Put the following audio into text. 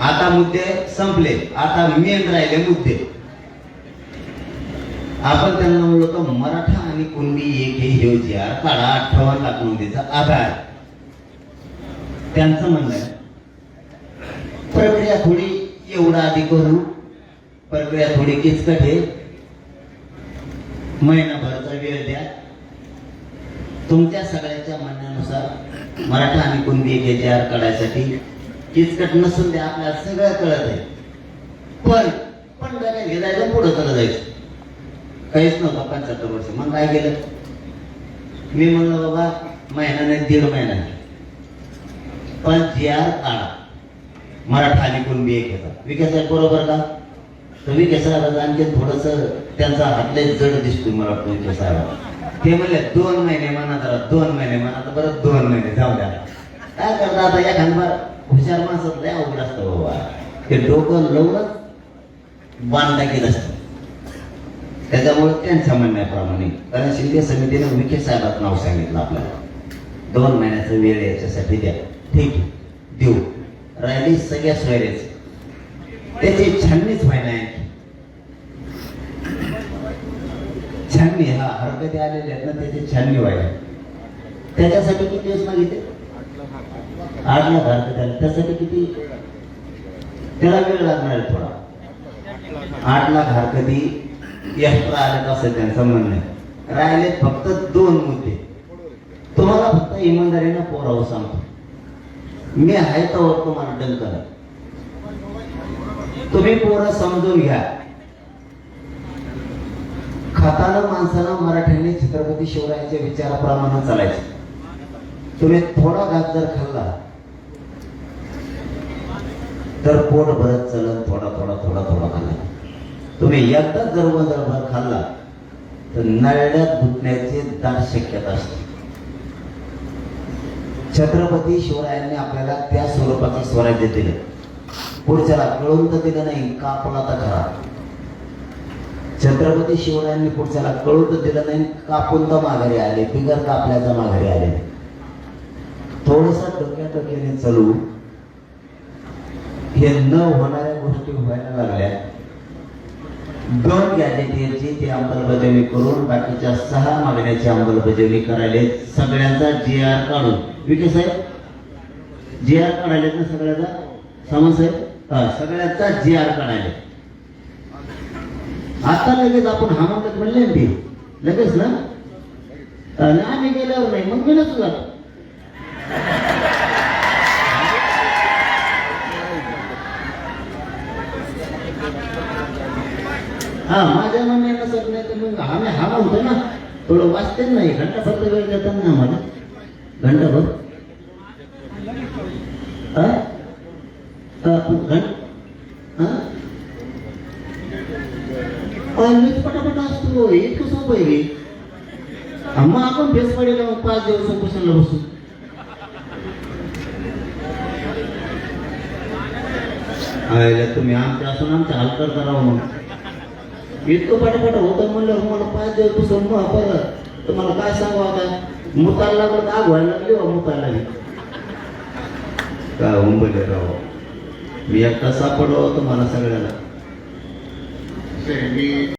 आता मुद्दे संपले. आता मेन राहिले मुद्दे. आपण त्यांना म्हणलो होतो मराठा आणि कुणबी एक हे ह्यो काढा अठ्ठावन्न लाख नोंदीचा आधार त्यांचं म्हणणं आहे प्रक्रिया थोडी एवढा आधी करू. प्रक्रिया थोडी किचकट आहे. महिनाभरचा वेळ द्या. तुमच्या सगळ्याच्या म्हणण्यानुसार मराठा आणि कुणबी एक हे आर काढायसाठी किचकट नसून ते आपल्याला सगळं कळत आहे. पण पण काय घेजायचं पुढं चालत जायचं. काहीच नव्हतं पंच्याहत्तर वर्ष. मग काय केलं? मी म्हणलं बाबा महिना नाही दीड महिना पण जी आर काढा. मराठा लिखून बी एक घेतात. विकास आहे बरोबर का? तर विकास आणखी थोडस त्यांचा हातले जड दिसतोय मला वाटतं विकास ते म्हणले दोन महिने म्हणा जरा दोन महिने म्हणा तर बरं दोन महिने जाऊ द्या. काय करता आता या खानबार हुशार माणसात लय अवघड असतं बाबा. ते डोकं लवकर बांधता गेलं असतं. त्याच्यामुळे त्यांच्या म्हणण्याप्रमाणे कारण शिंदे समितीने विखे साहेबात नाव सांगितलं आपल्याला. दोन महिन्याचा वेळ याच्यासाठी द्या. ठीक आहे. देऊ. राहिली सगळ्या सोयरेच त्याची छाननीच व्हायला आहे छाननी हा हरकती आलेल्या आहेत ना त्याची छाननी व्हायला. त्याच्यासाठी किती दिवस मागितले. आठ लाख भारतात आले त्यासाठी किती? त्याला वेळ लागणार आहे थोडा. आठ लाख हरकती एक्स्ट्रा आल्यात असं त्यांचं म्हणणं आहे राहिले फक्त दोन मुद्दे. तुम्हाला फक्त इमानदारीनं पोरावं सांगतो. मी आहे तर तुम्हाला डंकर तुम्ही पोरं समजून घ्या. खाताना माणसानं मराठ्यांनी छत्रपती शिवरायांच्या विचाराप्रमाणे चालायचे. तुम्ही थोडा घात जर खाल्ला तर पोट भरत चलन थोडा थोडा थोडा थोडा खाल्ला. तुम्ही एकदाच जर भर खाल्ला तर नळ्यात घुटण्याची दाट शक्यता असते. छत्रपती शिवरायांनी आपल्याला त्या स्वरूपाचं स्वराज्य दिलं. पुढच्याला कळून तर दिलं नाही कापला तर खरा छत्रपती शिवरायांनी पुढच्याला कळून तर दिलं नाही कापून तर माघारी आले बिगर कापल्याचा माघारी आले. थोडस डोक्या डोक्याने चालू हे न होणाऱ्या गोष्टी व्हायला लागल्या. दोन गॅजेटियरची ती अंमलबजावणी करून बाकीच्या सहा मागण्याची अंमलबजावणी करायला सगळ्यांचा जी आर काढून. विके साहेब जी आर काढायलेत ना सगळ्याचा? सामंत साहेब? हा सगळ्याचा जी आर काढायला. आता लगेच आपण हा म्हणले लगेच ना? आम्ही गेल्यावर नाही मग मी झालं. हा. माझ्या म्हणणे नसत नाही तर मग आम्ही हा म्हणतो ना थोडं वाचते नाही घंटा फक्त वेळ देतात ना आम्हाला. घंटाभर हा? हा, घं- हा? अहो, मीच पटापटा असतो इतकं सोपं आहे मग आपण फेस पडेल मग पाच दिवस उपोषणाला बसू. तुम्ही आमच्या असून आमच्या हलकर करावं मग इतकं पटापट होतं म्हणलं मला पाच दिवस बसून मग परत तुम्हाला काय सांगू आता? मुताला लागलं तर आग व्हायला लागली हो मुताला लागली. काय उंबले राव. मी एकटा सापडलो तुम्हाला सगळ्याला. मी